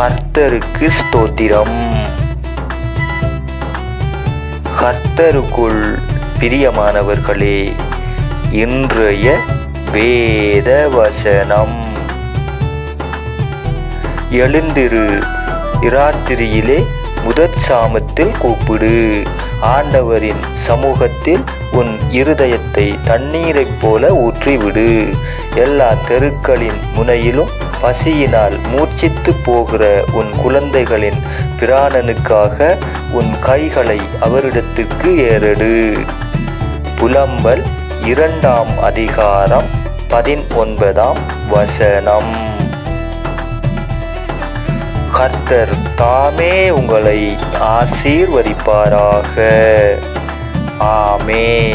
கர்த்தருக்கு ஸ்தோத்திரம். கர்த்தருக்குள் பிரியமானவர்களே இன்றைய வேத வசனம் எழுந்திரு இராத்திரியிலே முதற் சாமத்தில் கூப்பிடு. ஆண்டவரின் சமூகத்தில் உன் இருதயத்தை தண்ணீரைப் போல ஊற்றிவிடு. எல்லா தெருக்களின் முனையிலும் பசியினால் மூர்ச்சித்து போகிற உன் குழந்தைகளின் பிராணனுக்காக உன் கைகளை அவரிடத்துக்கு ஏறடு. புலம்பல் இரண்டாம் அதிகாரம் பதினொன்பதாம் வசனம். கர்த்தர் தாமே உங்களை ஆசீர்வதிப்பாராக. ஆமே